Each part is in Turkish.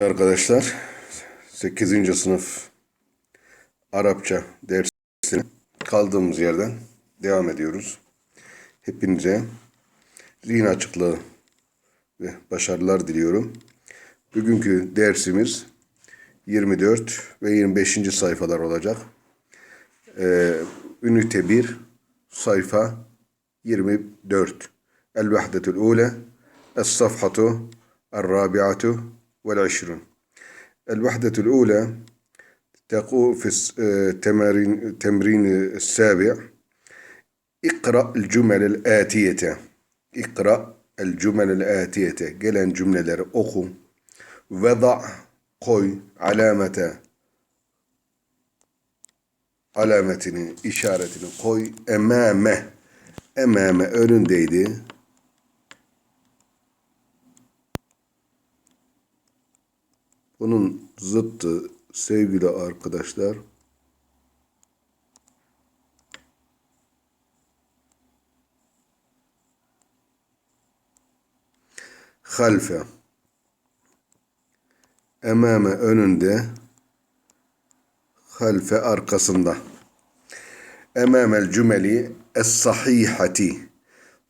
Arkadaşlar 8. sınıf Arapça dersine kaldığımız yerden devam ediyoruz. Hepinize zihin açıklığı ve başarılar diliyorum. Bugünkü dersimiz 24 ve 25. sayfalar olacak. Ee, ünite 1 sayfa 24 El-Vahdetul Ule Es-Safhatu El-Rabi'atu والعشرون. الوحدة الأولى تقول في التمارين التمرين السابع. اقرأ الجمل الآتية. اقرأ الجمل الآتية. gelen cümleleri oku وضع koy alamete alametini işaretini koy emame emame önündeydi Bunun zıttı sevgili arkadaşlar halfe. Emame önünde halfe arkasında. Emamel cümeli es sahihati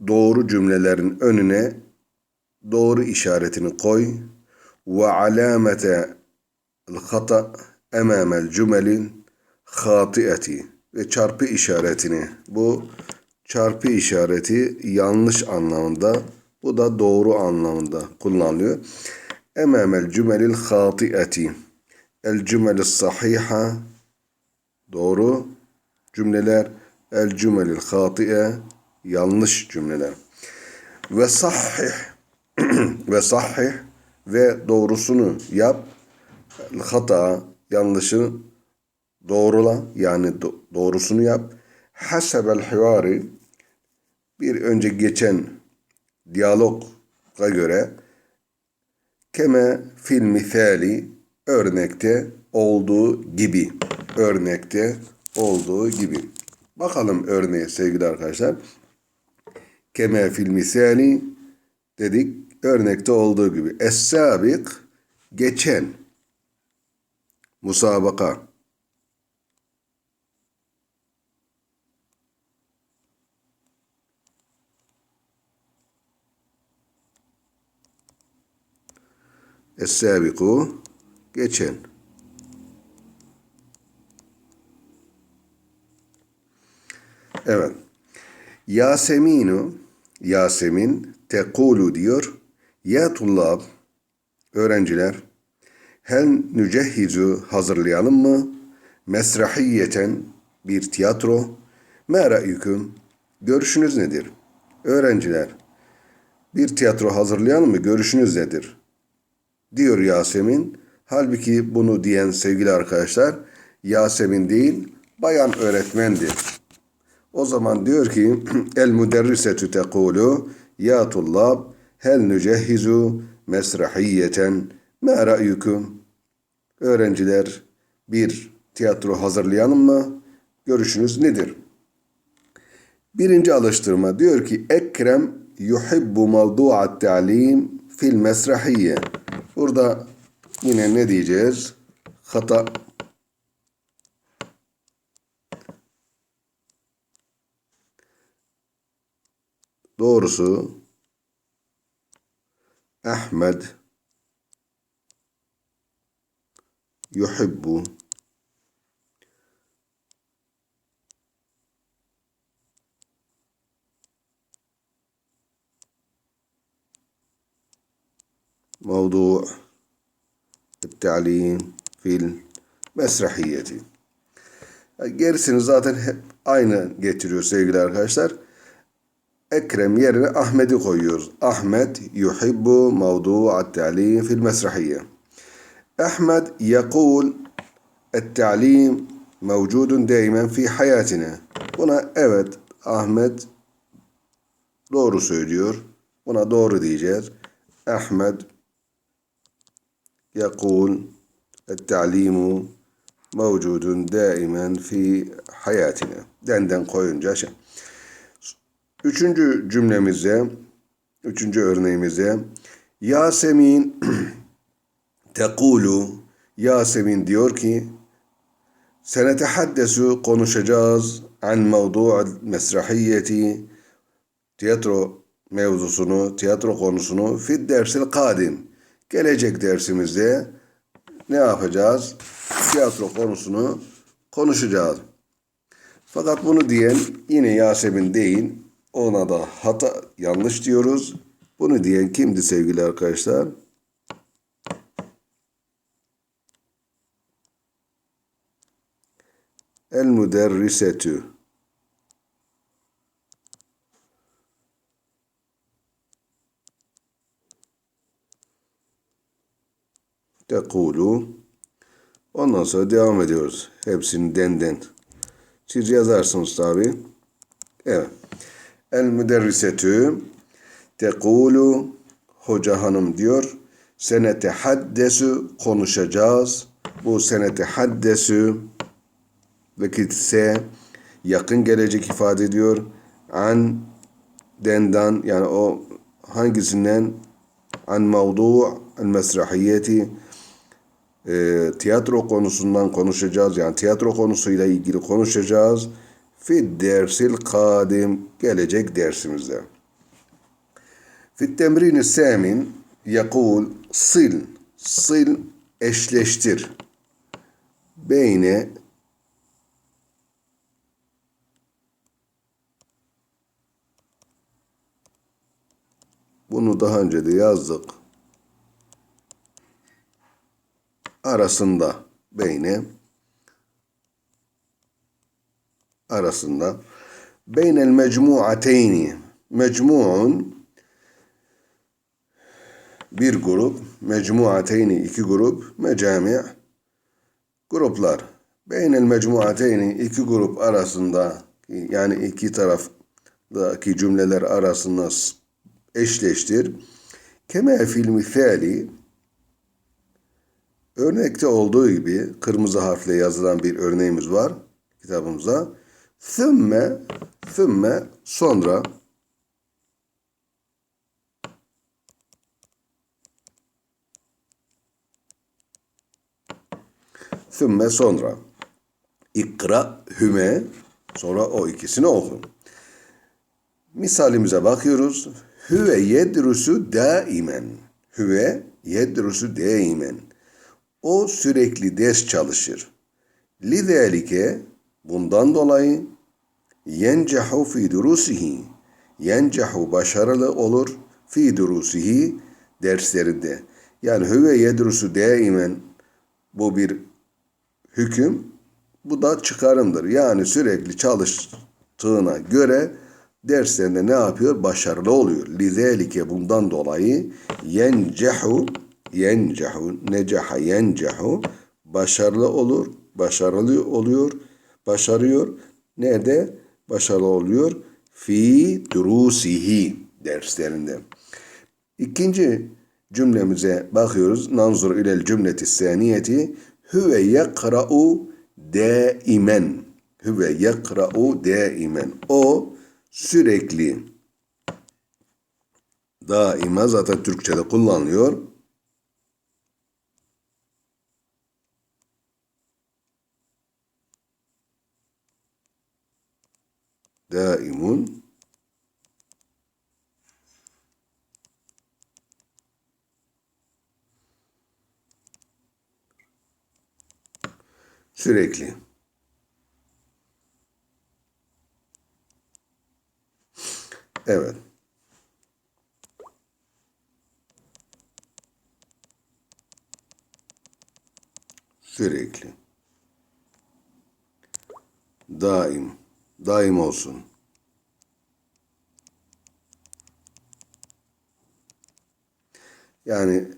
doğru cümlelerin önüne doğru işaretini koy وعلامة الخطأ أمام الجمل خاطئة ve çarpı işaretini bu çarpı işareti yanlış anlamında bu da doğru anlamında kullanılıyor. Emamel cümelil hati'eti el cümelil sahiha doğru cümleler el cümelil hati'e yanlış cümleler ve sahih ve sahih ve doğrusunu yap. Hata, yanlışı doğrula yani doğrusunu yap. Hasebel hivari bir önce geçen diyaloga göre keme fil misali örnekte olduğu gibi örnekte olduğu gibi. Bakalım örneğe sevgili arkadaşlar. Keme fil misali dedik örnekte olduğu gibi. Es-sabik geçen musabaka Es-sabiku geçen. Evet. Yaseminu Yasemin tekulu diyor ya tullab, öğrenciler, hel nücehhizu hazırlayalım mı? Mesrahiyeten bir tiyatro. Ma ra'yüküm? Görüşünüz nedir? Öğrenciler, bir tiyatro hazırlayalım mı? Görüşünüz nedir? Diyor Yasemin. Halbuki bunu diyen sevgili arkadaşlar, Yasemin değil, bayan öğretmendir. O zaman diyor ki, el müderrisetü tekulu, ya tullab, Hel nücehhizu mesrahiyeten ma ra'yukum? Öğrenciler bir tiyatro hazırlayalım mı? Görüşünüz nedir? Birinci alıştırma diyor ki Ekrem yuhibbu mevdu'at ta'lim fil mesrahiye. Burada yine ne diyeceğiz? Hata Doğrusu أحمد يحب موضوع التعليم في المسرحية Gerisini zaten hep aynı getiriyor sevgili arkadaşlar. Ekrem yerine Ahmet'i koyuyoruz. Ahmet yuhibbu mevdu'at ta'lim fil mesrahiye. Ahmet yakul et-ta'lim mevcudun daimen fi hayatine. Buna evet Ahmet doğru söylüyor. Buna doğru diyeceğiz. Ahmet yakul et-ta'limu mevcudun daimen fi hayatine. Denden koyunca şey. Üçüncü cümlemize, üçüncü örneğimize Yasemin Tekulu Yasemin diyor ki Senetehaddesu konuşacağız an mevdu'al mesrahiyeti tiyatro mevzusunu, tiyatro konusunu fid dersil kadim. Gelecek dersimizde ne yapacağız? Tiyatro konusunu konuşacağız. Fakat bunu diyen yine Yasemin değil, ona da hata yanlış diyoruz. Bunu diyen kimdi sevgili arkadaşlar? El müderrisetü. Tekulu. Ondan sonra devam ediyoruz. Hepsini denden. Siz yazarsınız tabi. Evet. El müderrisetü tekulu hoca hanım diyor. Senete haddesu konuşacağız. Bu senete haddesu vakitse yakın gelecek ifade ediyor. An dendan yani o hangisinden an mevdu el mesrahiyeti e, tiyatro konusundan konuşacağız. Yani tiyatro konusuyla ilgili konuşacağız. Fi dersil kadim gelecek dersimizde. Fi temrini semin yakul sil sil eşleştir. Beyne Bunu daha önce de yazdık. Arasında beyne arasında beynel mecmuateyni mecmuun bir grup mecmuateyni iki grup mecami gruplar beynel mecmuateyni iki grup arasında yani iki taraftaki cümleler arasında eşleştir. Keme fil misali örnekte olduğu gibi kırmızı harfle yazılan bir örneğimiz var kitabımızda. Thümme thümme sonra Thümme sonra ikra hüme sonra o ikisini oku. Misalimize bakıyoruz. Hüve yedrusu daimen. Hüve yedrusu daimen. O sürekli ders çalışır. Lizelike bundan dolayı yencehu fi durusihi. Yencehu başarılı olur fi durusihi derslerinde. Yani hüve yedrusu daimen bu bir hüküm. Bu da çıkarımdır. Yani sürekli çalıştığına göre derslerinde ne yapıyor? Başarılı oluyor. Lizelike bundan dolayı yencehu yencehu necaha yencehu başarılı olur. Başarılı oluyor. Başarıyor. Nerede? Başarılı oluyor. Fi durusihi derslerinde. İkinci cümlemize bakıyoruz. Nanzur ilel cümleti saniyeti huve yekra'u daimen. Huve yekra'u daimen. O sürekli daima zaten Türkçe'de kullanılıyor. Daimun sürekli. Evet. Sürekli. Daim. Daim olsun. Yani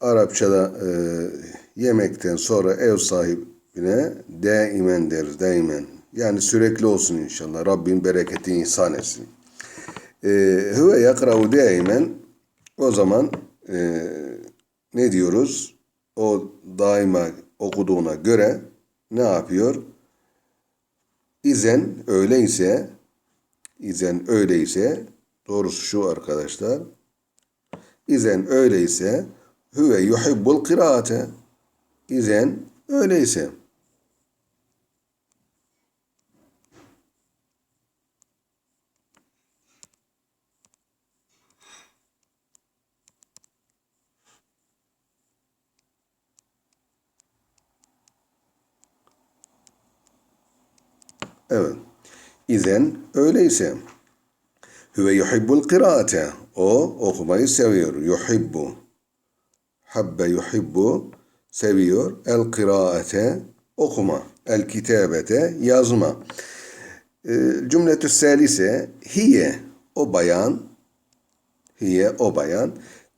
Arapçada e, yemekten sonra ev sahibine daimen deriz, daimen. Yani sürekli olsun inşallah. Rabbim bereketi ihsan etsin. Hüve yakravu daimen o zaman e, ne diyoruz? O daima okuduğuna göre ne yapıyor? İzen öyleyse izen öyleyse doğrusu şu arkadaşlar İzen öyleyse huve yuhibbul kıraate. İzen öyleyse. Evet. İzen öyleyse. Huve yuhibbul kıraate. O okumayı seviyor. Yuhibbu. Habbe yuhibbu seviyor. El kıraate okuma. El kitabete yazma. Ee, Cümletü selise hiye o bayan hiye o bayan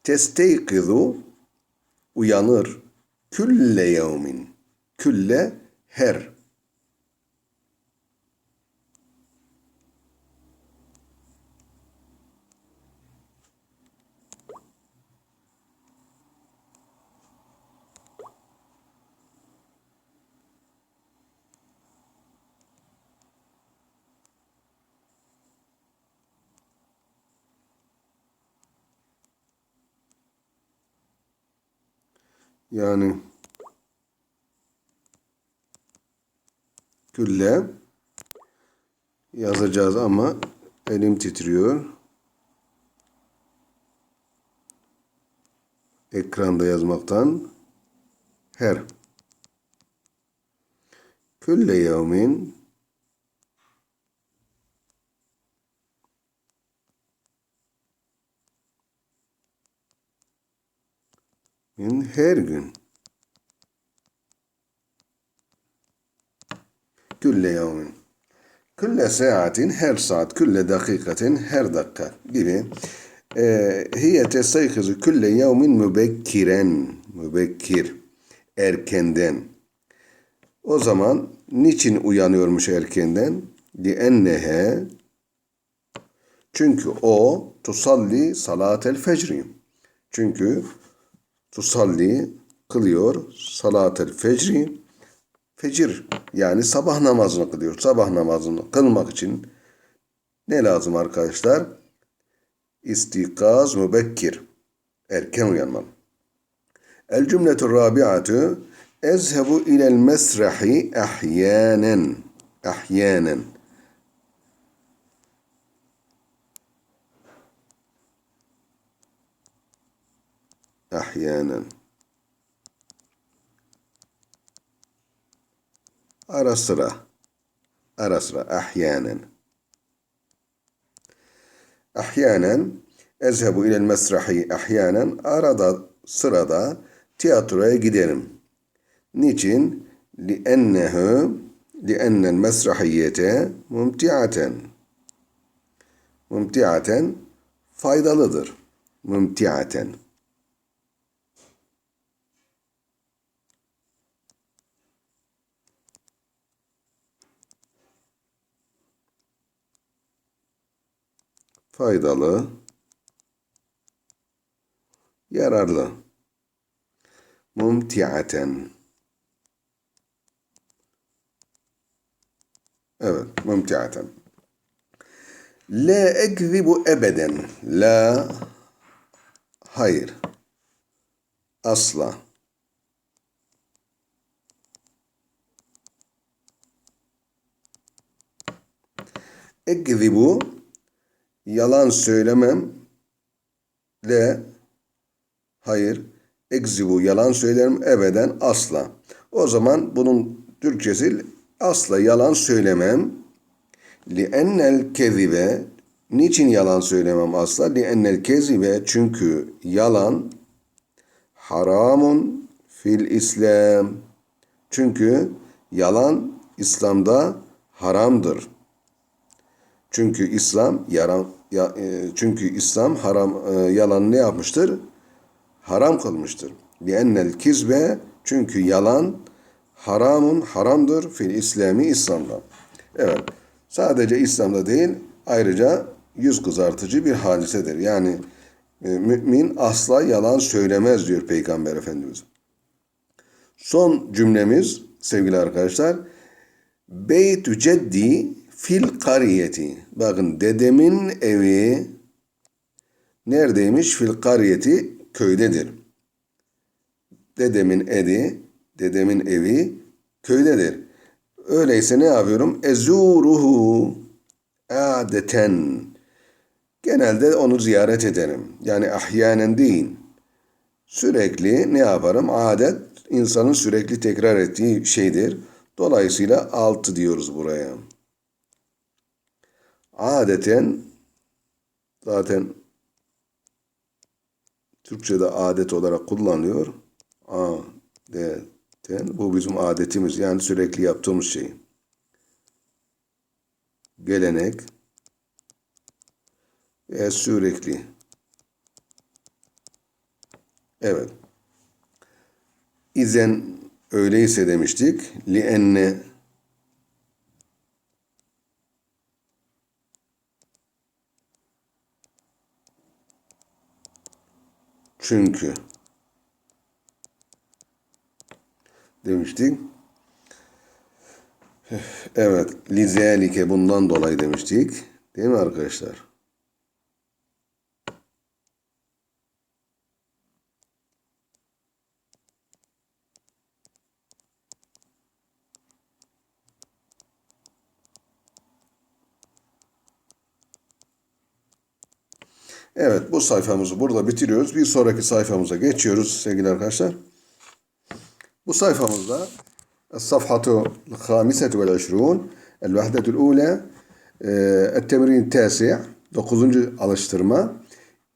testeykizu uyanır külle yevmin külle her Yani külle yazacağız ama elim titriyor. Ekranda yazmaktan her külle yevmin min her gün külle yevmin külle saatin her saat külle dakikatin her dakika gibi ee, hiye testaykizu külle yevmin mübekkiren mübekkir erkenden o zaman niçin uyanıyormuş erkenden? Liennehe çünkü o tusalli salatel fecri. Çünkü tusalli kılıyor salatel fecri. Fecir yani sabah namazını kılıyor. Sabah namazını kılmak için ne lazım arkadaşlar? İstikaz mübekkir. Erken uyanmak. El cümletu rabi'atu ezhebu ilel mesrahi ahyanen. Ahyanen. Ahyanen. Ara sıra. Ara sıra. Ahyanen. Ahyanen ezhebu ilel mesrahi ahyanen arada sırada tiyatroya giderim. Niçin? Liennehu liennel mesrahiyete mumtiaten. Mumtiaten faydalıdır. Mumtiaten. Faydalı, yararlı. Mumtiaten. Evet, mumtiaten. La ekzibu ebeden. La, hayır. Asla. Ekzibu, yalan söylemem. Le, hayır. Ekzibu, yalan söylerim. Ebeden, asla. O zaman bunun Türkçesi asla yalan söylemem. Li'ennel kezibe Niçin yalan söylemem asla? Li'ennel kezibe çünkü yalan haramun fil İslam. Çünkü yalan İslam'da haramdır. Çünkü İslam yaran ya, e, çünkü İslam haram e, yalan ne yapmıştır? Haram kılmıştır. Li'ennel kizbe çünkü yalan haramun haramdır fil İslami İslam'da. Evet. Sadece İslam'da değil ayrıca yüz kızartıcı bir hadisedir. Yani e, mümin asla yalan söylemez diyor Peygamber Efendimiz. Son cümlemiz sevgili arkadaşlar. Beytü ceddi fil kariyeti. Bakın dedemin evi neredeymiş? Fil kariyeti köydedir. Dedemin evi, dedemin evi köydedir. Öyleyse ne yapıyorum? Ezuruhu adeten. Genelde onu ziyaret ederim. Yani ahyanen değil. Sürekli ne yaparım? Adet insanın sürekli tekrar ettiği şeydir. Dolayısıyla altı diyoruz buraya. Adeten zaten Türkçe'de adet olarak kullanılıyor. Adeten bu bizim adetimiz yani sürekli yaptığımız şey. Gelenek ve sürekli. Evet. İzen öyleyse demiştik. Li enne çünkü demiştik. Evet, lizelike bundan dolayı demiştik. Değil mi arkadaşlar? Evet bu sayfamızı burada bitiriyoruz. Bir sonraki sayfamıza geçiyoruz sevgili arkadaşlar. Bu sayfamızda Safhatu Hamisetu vel Eşrûn El Vehdetul Ule Ettemrin Tesi 9. alıştırma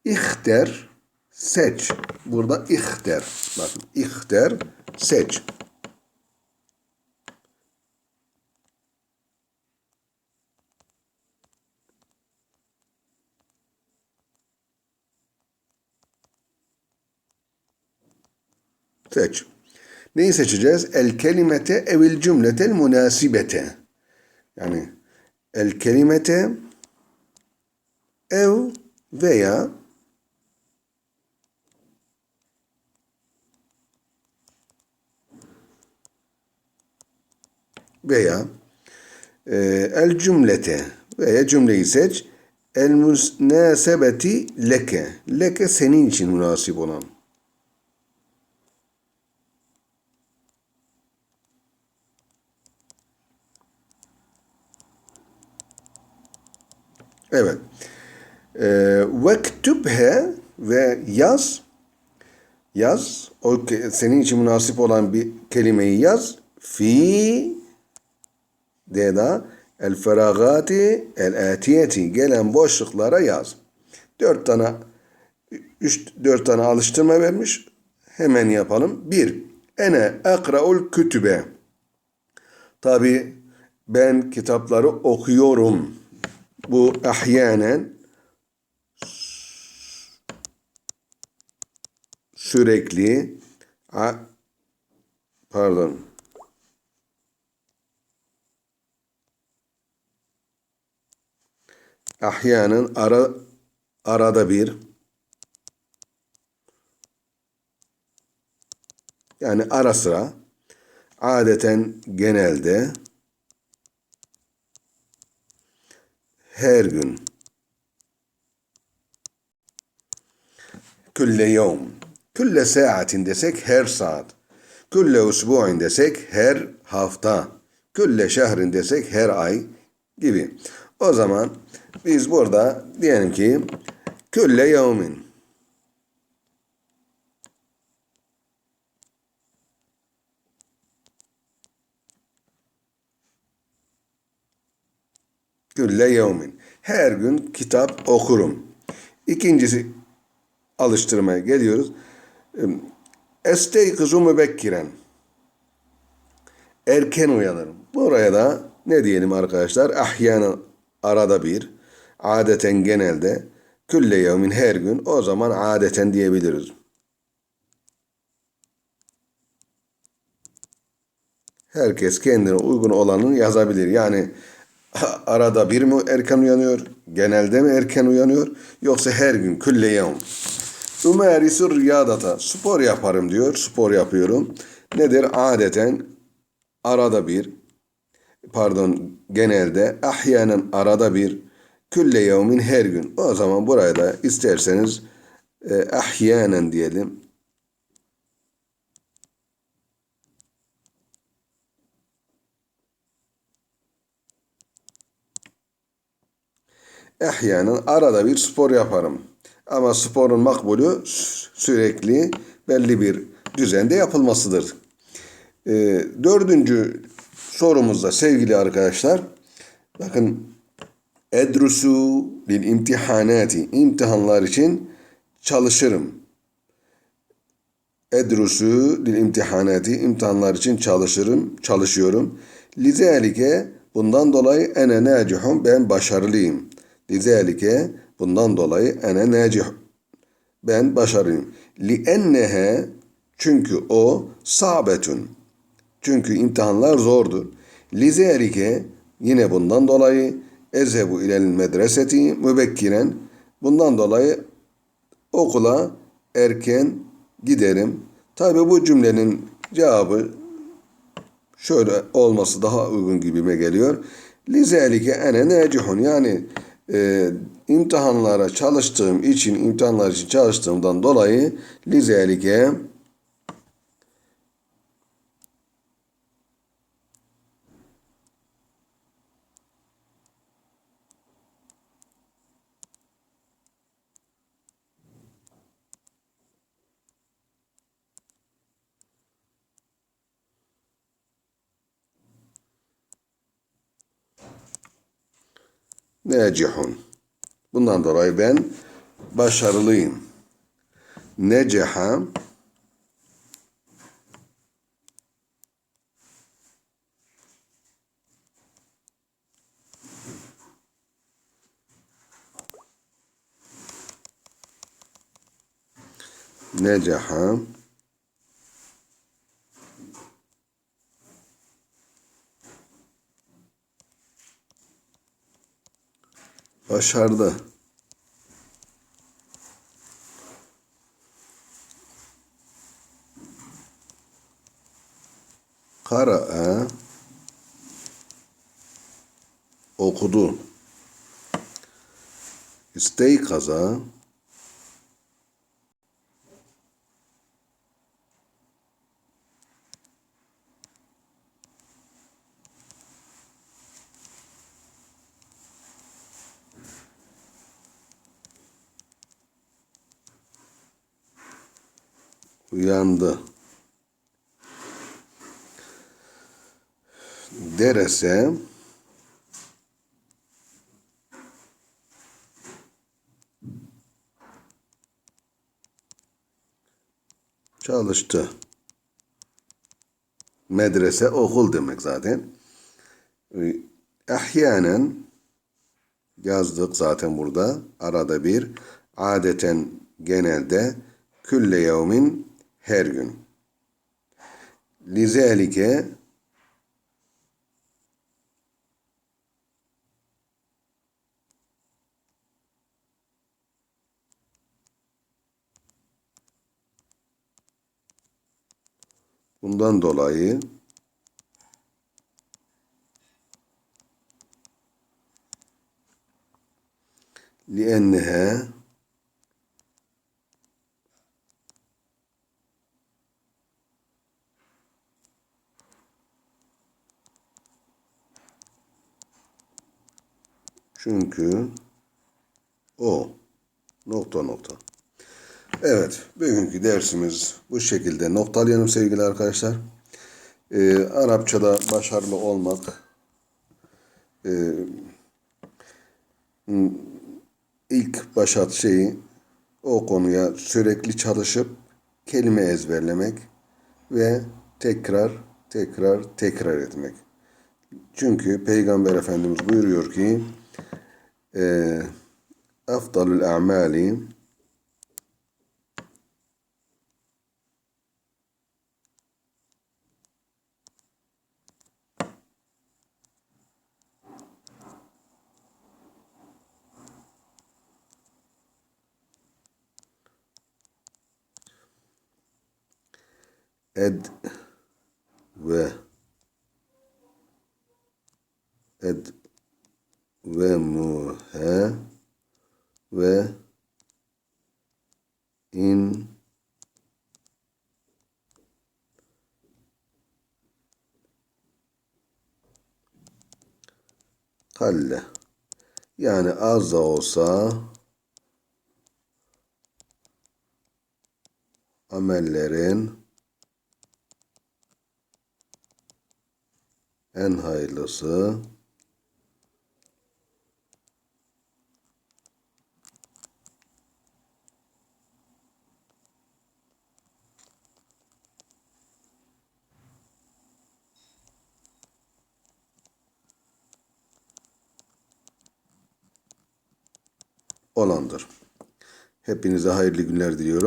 İhter Seç Burada ihter Bakın ihter Seç Seç. Neyi seçeceğiz? El kelimete evil cümletel münasibete. Yani el kelimete ev veya veya e, el cümlete veya cümleyi seç. El münasebeti leke. Leke senin için münasip olan. Evet. Ee, vektübhe ve yaz. Yaz. O senin için münasip olan bir kelimeyi yaz. Fi deda el feragati el atiyeti gelen boşluklara yaz. Dört tane üç, dört tane alıştırma vermiş. Hemen yapalım. Bir. Ene akra'ul kütübe. Tabi ben kitapları okuyorum bu ahyanen sürekli pardon. Ahyanen ara arada bir yani ara sıra adeten genelde her gün. Külle yevm. Külle saatin desek her saat. Külle usbu'in desek her hafta. Külle şehrin desek her ay gibi. O zaman biz burada diyelim ki külle yevmin. Külle yevmin. Her gün kitap okurum. İkincisi alıştırmaya geliyoruz. Esteykizu mübekkiren. Erken uyanırım. Buraya da ne diyelim arkadaşlar? Ahyanen arada bir, adeten genelde, külle yevmin her gün o zaman adeten diyebiliriz. Herkes kendine uygun olanını yazabilir. Yani arada bir mi erken uyanıyor? Genelde mi erken uyanıyor? Yoksa her gün külle yevm. Ümerisur riyadata. Spor yaparım diyor. Spor yapıyorum. Nedir? Adeten arada bir pardon genelde ahyanen arada bir Külle yevmin her gün. O zaman buraya da isterseniz e, ahyanen diyelim. Ehyanen arada bir spor yaparım. Ama sporun makbulü sü- sürekli belli bir düzende yapılmasıdır. E, dördüncü sorumuzda sevgili arkadaşlar, bakın edrusu lil imtihanati imtihanlar için çalışırım. Edrusu lil imtihanati imtihanlar için çalışırım, çalışıyorum. Lizalike bundan dolayı ene nacihum ben başarılıyım. Lizalike bundan dolayı ene nacih ben başarılıyım. Li ennehe çünkü o sabetun. Çünkü imtihanlar zordur. Lizalike yine bundan dolayı ezhebu ilel medreseti mübekkiren bundan dolayı okula erken giderim. Tabi bu cümlenin cevabı şöyle olması daha uygun gibime geliyor. Lizelike ene necihun yani e, imtihanlara çalıştığım için imtihanlar için çalıştığımdan dolayı lizelike necihun. Bundan dolayı ben başarılıyım. Neceha Necaha başardı. Kara'a okudu. İsteykaza uyandı. Derese çalıştı. Medrese okul demek zaten. Ee, Ahyanen yazdık zaten burada. Arada bir. Adeten genelde külle yevmin her gün. Lizalike bundan dolayı لأنها Çünkü o nokta nokta. Evet, bugünkü dersimiz bu şekilde noktalayalım sevgili arkadaşlar. Ee, Arapçada başarılı olmak e, ilk başat şeyi o konuya sürekli çalışıp kelime ezberlemek ve tekrar tekrar tekrar etmek. Çünkü Peygamber Efendimiz buyuruyor ki آه، أفضل الأعمال أد و أد ve muhe ve in kalle. Yani az da olsa amellerin en hayırlısı olandır. Hepinize hayırlı günler diliyorum.